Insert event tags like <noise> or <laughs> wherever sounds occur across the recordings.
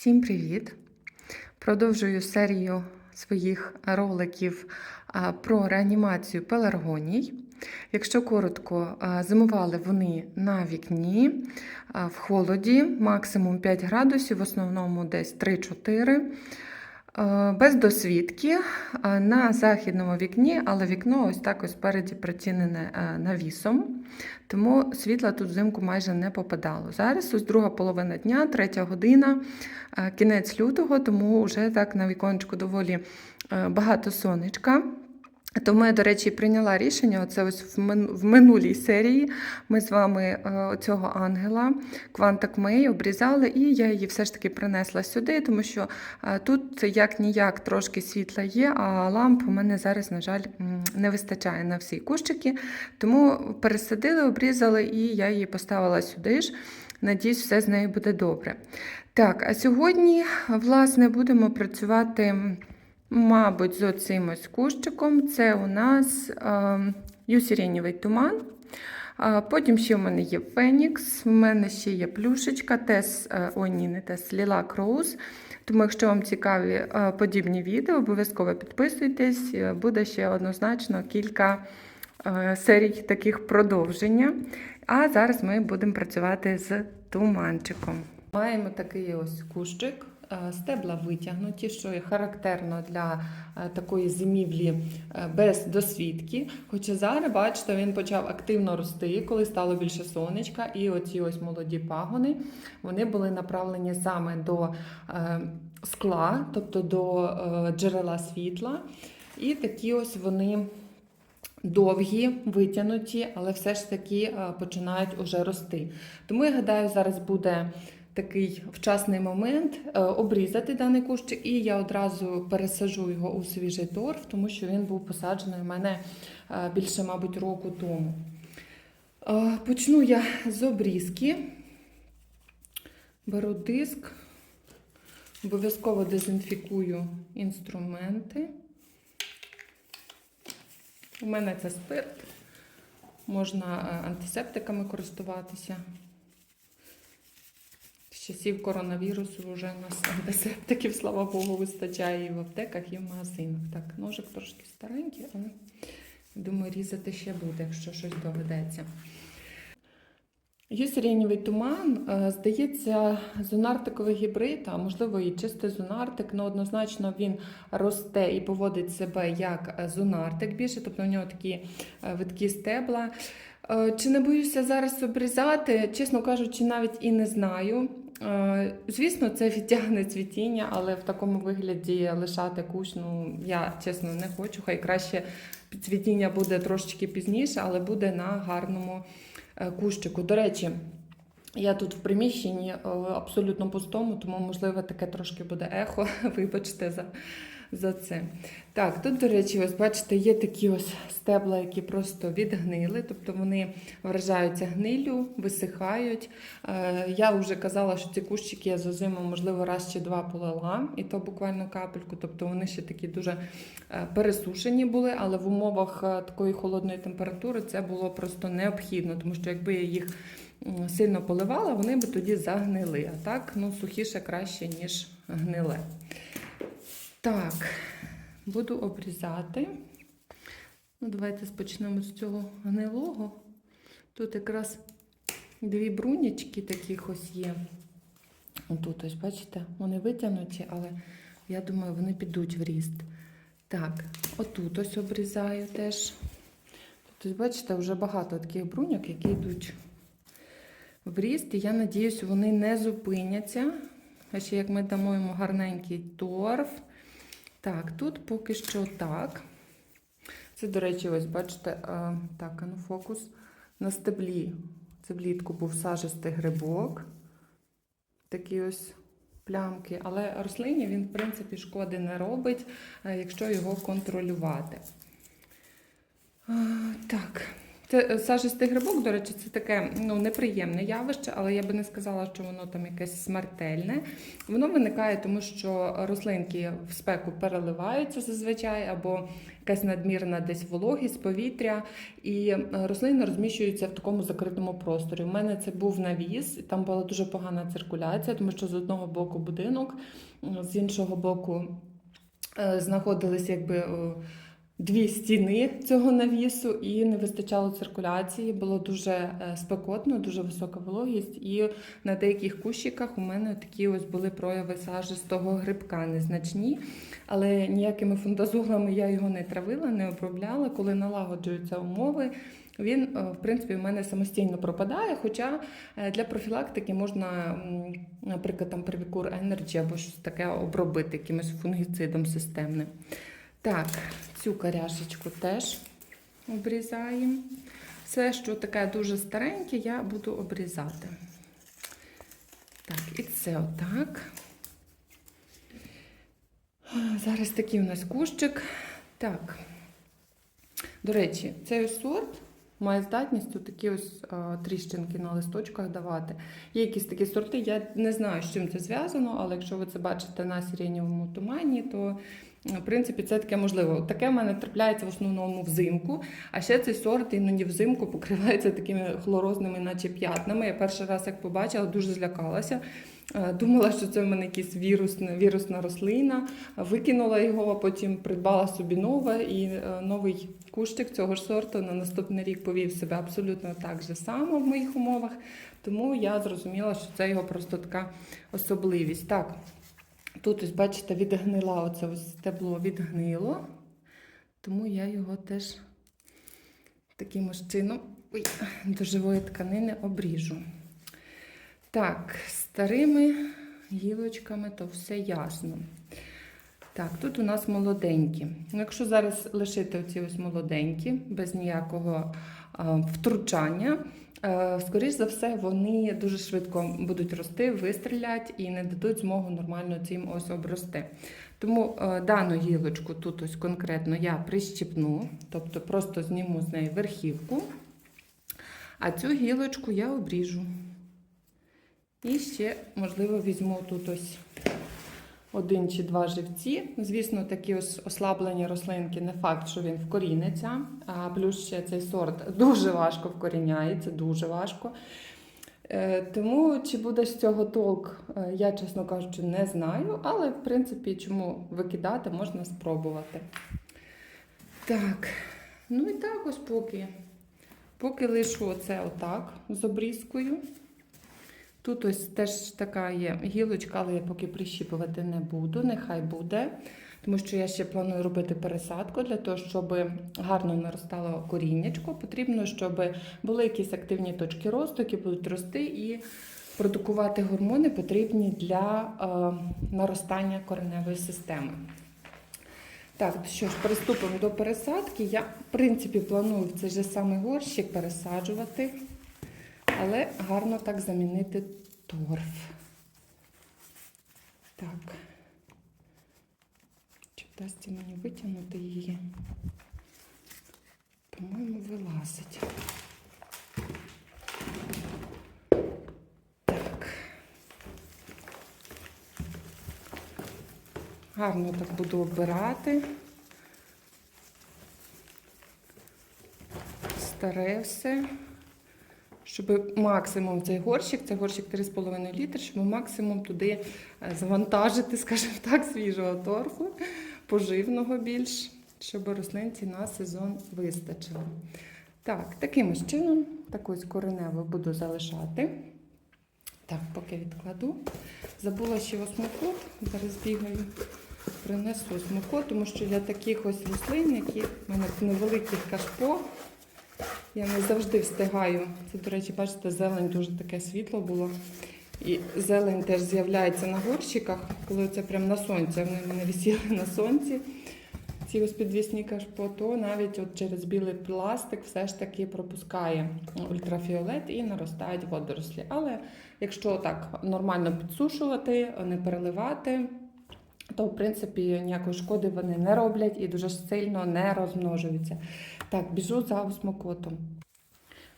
Всім привіт! Продовжую серію своїх роликів про реанімацію пеларгоній. Якщо коротко, зимували вони на вікні в холоді, максимум 5 градусів, в основному десь 3-4. Е, Без досвідки е, на західному вікні, але вікно ось так ось спереді прицінене е, навісом, тому світла тут взимку майже не попадало. Зараз ось друга половина дня, третя година, кінець лютого, тому вже так на віконечку доволі багато сонечка. Тому я, до речі, прийняла рішення. Оце ось в мин- в минулій серії ми з вами е, цього ангела Квантак Мей обрізали, і я її все ж таки принесла сюди, тому що е, тут як ніяк трошки світла є, а ламп у мене зараз, на жаль, не вистачає на всі кущики. Тому пересадили, обрізали, і я її поставила сюди ж. Надіюсь, все з нею буде добре. Так, а сьогодні, власне, будемо працювати. Мабуть, з оцим ось кущиком. Це у нас е, юсіренєвий туман. Потім ще в мене є Фенікс, в мене ще є плюшечка, тес, е, ой, ні, не тес, Ліла Кроуз. Тому, якщо вам цікаві е, подібні відео, обов'язково підписуйтесь, е, буде ще однозначно кілька серій таких продовження. А зараз ми будемо працювати з туманчиком. Маємо такий ось кущик. Е, Стебла витягнуті, що є характерно для е, такої зимівлі е, без досвідки. Хоча зараз, бачите, він почав активно рости, коли стало більше сонечка, і оці ось молоді пагони вони були направлені саме до скла, тобто до джерела світла. І такі ось вони. Довгі, витягнуті, але все ж таки починають уже рости. Тому я гадаю, зараз буде такий вчасний момент е, обрізати даний кущик, і я одразу пересажу його у свіжий торф, тому що він був посаджений у мене е, більше, мабуть, року тому. Е, Почну я з обрізки. Беру диск, обов'язково дезінфікую інструменти. У мене це спирт, можна антисептиками користуватися. Часів коронавірусу вже у нас антисептиків, слава Богу, вистачає і в аптеках, і в магазинах. Так, ножик трошки старенький, але думаю, різати ще буде, якщо щось доведеться. Юсирінєвий туман, е, здається, зонартиковий гібрид, а можливо і чистий зонартик, але однозначно він росте і поводить себе як е, зонартик більше, тобто у нього такі е, видкі стебла. Чи не боюся зараз обрізати? Чесно кажучи, навіть і не знаю. Е, Звісно, це відтягне цвітіння, але в такому вигляді лишати кущ, ну я чесно не хочу. Хай краще цвітіння буде трошечки пізніше, але буде на гарному е, кущику. До речі, я тут в приміщенні е, абсолютно пустому, тому можливо таке трошки буде ехо. <laughs> Вибачте за, за це. Так, тут, до речі, ось бачите, є такі ось стебла, які просто відгнили, тобто вони вражаються гнилю, висихають. Е, Я вже казала, що ці кущики я за зиму, можливо, раз чи два полила, і то буквально капельку, тобто вони ще такі дуже е, пересушені були, але в умовах е, такої холодної температури це було просто необхідно, тому що якби я їх сильно поливала, вони би тоді загнили. А так, ну, сухіше краще, ніж гниле. Так, буду обрізати. Ну, давайте спочнемо з цього гнилого. Тут якраз дві брунячки таких ось є. Отут, ось, бачите, вони витягнуті, але я думаю, вони підуть в ріст. Так, отут ось обрізаю теж. Тут, ось, бачите, вже багато таких бруньок, які йдуть в ріст. І я надіюсь, вони не зупиняться. А ще як ми дамо йому гарненький торф. Так, тут поки що так. Це, до речі, ось бачите, е, так, ну фокус. На стеблі. Це влітку був сажистий грибок. Такі ось плямки. Але рослині він, в принципі, шкоди не робить, е, якщо його контролювати. Е, Так, Це сажистий грибок, до речі, це таке ну, неприємне явище, але я би не сказала, що воно там якесь смертельне. Воно виникає, тому що рослинки в спеку переливаються зазвичай, або якась надмірна десь вологість, повітря, і е, рослини розміщуються в такому закритому просторі. У мене це був навіс, і там була дуже погана циркуляція, тому що з одного боку будинок, з іншого боку е, знаходились якби. Дві стіни цього навісу і не вистачало циркуляції. Було дуже е, спекотно, дуже висока вологість. І на деяких кущиках у мене такі ось були прояви сажистого грибка незначні, але ніякими фундазолами я його не травила, не обробляла. Коли налагоджуються умови. Він, е, в принципі, в мене самостійно пропадає, хоча е, для профілактики можна, наприклад, там Привікур Energy або щось таке обробити якимось фунгіцидом системним. Так, цю коряшечку теж обрізаємо. Все, що таке дуже стареньке, я буду обрізати. Так, і це отак. Зараз такий у нас кущик. Так. До речі, цей сорт має здатність такі ось тріщинки на листочках давати. Є якісь такі сорти, я не знаю, з чим це зв'язано, але якщо ви це бачите на сиренєвому тумані, то в принципі, це таке можливо. Таке в мене трапляється в основному взимку. А ще цей сорт іноді взимку покривається такими хлорозними, наче п'ятнами. Я перший раз, як побачила, дуже злякалася. Е, Думала, що це в мене якась вірусна, вірусна рослина. Викинула його, а потім придбала собі нове. І е, новий кущик цього ж сорту на наступний рік повів себе абсолютно так же само в моїх умовах. Тому я зрозуміла, що це його просто така особливість. Так, Тут, ось, бачите, відгнила оце ось стебло відгнило, тому я його теж таким ось чином ой, до живої тканини обріжу. Так, старими гілочками то все ясно. Так, тут у нас молоденькі. Ну, якщо зараз лишити оці ось молоденькі, без ніякого втручання, Е, Скоріш за все, вони дуже швидко будуть рости, вистрілять і не дадуть змогу нормально цим ось обрости. Тому е, дану гілочку тут ось конкретно я прищіпну, тобто просто зніму з неї верхівку, а цю гілочку я обріжу. І ще, можливо, візьму тут ось один чи два живці. Звісно, такі ось ослаблені рослинки, не факт, що він вкоріниться. А плюс ще цей сорт дуже важко вкоріняється, дуже важко. Е, Тому чи буде з цього толк, е, я, чесно кажучи, не знаю, але в принципі, чому викидати, можна спробувати. Так, ну і так ось поки. Поки лишу оце отак з обрізкою. Тут ось теж така є гілочка, але я поки прищіпувати не буду, нехай буде. Тому що я ще планую робити пересадку для того, щоб гарно наростало коріннячко. Потрібно, щоб були якісь активні точки росту, які будуть рости, і продукувати гормони потрібні для е, наростання кореневої системи. Так, що ж, приступимо до пересадки. Я, в принципі, планую в цей же самий горщик пересаджувати але гарно так замінити торф. Так. Чи вдасться мені витягнути її? По-моєму, вилазить. Так. Гарно так буду обирати. Старе все щоб максимум цей горщик, це горщик 3,5 літри, щоб максимум туди е, завантажити, <laughs> скажімо так, свіжого торфу, поживного більш, щоб рослинці на сезон вистачило. Так, таким ось чином, таку кореневу буду залишати. Так, поки відкладу. Забула ще осмокот, зараз бігаю, принесу осмокот, тому що для таких ось рослин, які в мене невеликих кашпо, я не завжди встигаю. Це, до речі, бачите, зелень дуже таке світло було. І зелень теж з'являється на горщиках, коли це прямо на сонці. Вони мене висіли на сонці. Ці ось підвісні кашпо, то навіть от через білий пластик все ж таки пропускає ультрафіолет і наростають водорослі. Але якщо так нормально підсушувати, не переливати, то в принципі ніякої шкоди вони не роблять і дуже сильно не розмножуються. Так, біжу за осмокотом.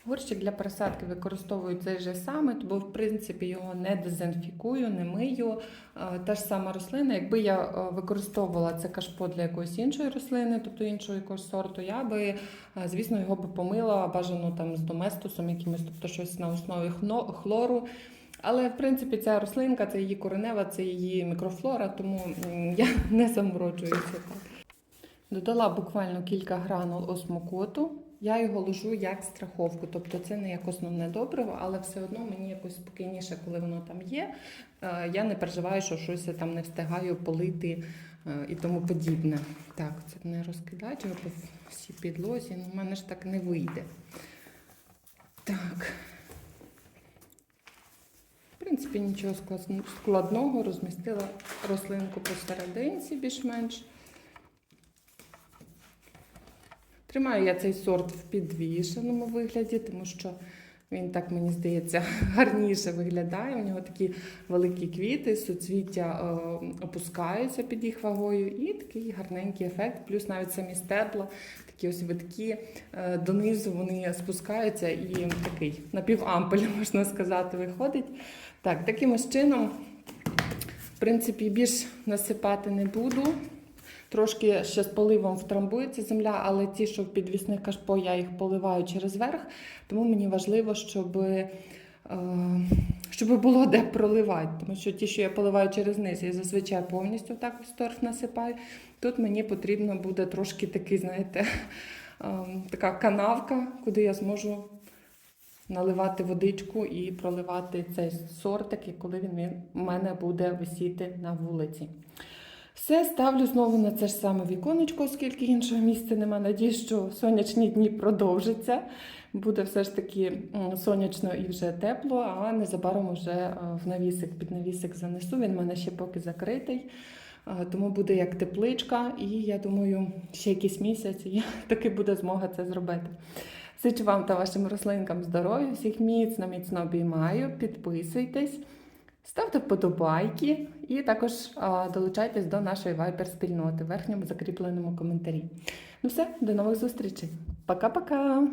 Горщик для пересадки використовую цей же самий, бо в принципі його не дезінфікую, не мию. Е, Та ж сама рослина. Якби я е, використовувала це кашпо для якоїсь іншої рослини, тобто іншого якогось сорту, я би, е, звісно, його би помила бажано там з доместосом якимось, тобто щось на основі хлору. Але в принципі ця рослинка, це її коренева, це її мікрофлора, тому я <laughs> не заморочуюся так. Додала буквально кілька гранул осмокоту. Я його ложу як страховку, тобто це не як основне добриво, але все одно мені якось спокійніше, коли воно там є. Е, Я не переживаю, що щось я там не встигаю полити е, і тому подібне. Так, це не розкидати його по всій підлозі. Ну, в мене ж так не вийде. Так. В принципі, нічого складного. Розмістила рослинку посерединці більш-менш. Тримаю я цей сорт в підвішеному вигляді, тому що він так, мені здається, <laughs> гарніше виглядає. У нього такі великі квіти, суцвіття е, опускаються під їх вагою, і такий гарненький ефект. Плюс навіть самі стебла, такі ось витки е, донизу вони спускаються і такий напівампель, <laughs> можна сказати, виходить. Так, таким ось чином, в принципі, більш насипати не буду. Трошки ще з поливом втрамбується земля, але ті, що в підвісних кашпо, я їх поливаю через верх, тому мені важливо, щоб, е, щоб було де проливати. Тому що ті, що я поливаю через низ, я зазвичай повністю так в торф насипаю. Тут мені потрібно буде трошки такий, знаєте, е, така канавка, куди я зможу наливати водичку і проливати цей сортик, і коли він у мене буде висіти на вулиці. Все, ставлю знову на це ж саме віконечко, оскільки іншого місця нема. Надіюсь, що сонячні дні продовжаться. Буде все ж таки сонячно і вже тепло, а незабаром вже е, в навісик, під навісик занесу. Він в мене ще поки закритий. Е, Тому буде як тепличка, і я думаю, ще якийсь місяць і <laughs> таки буде змога це зробити. Зичу вам та вашим рослинкам здоров'я, всіх міцно, міцно обіймаю, підписуйтесь. Ставте вподобайки і також а, долучайтесь до нашої вайбер-спільноти в верхньому закріпленому коментарі. Ну все, до нових зустрічей. Пока-пока!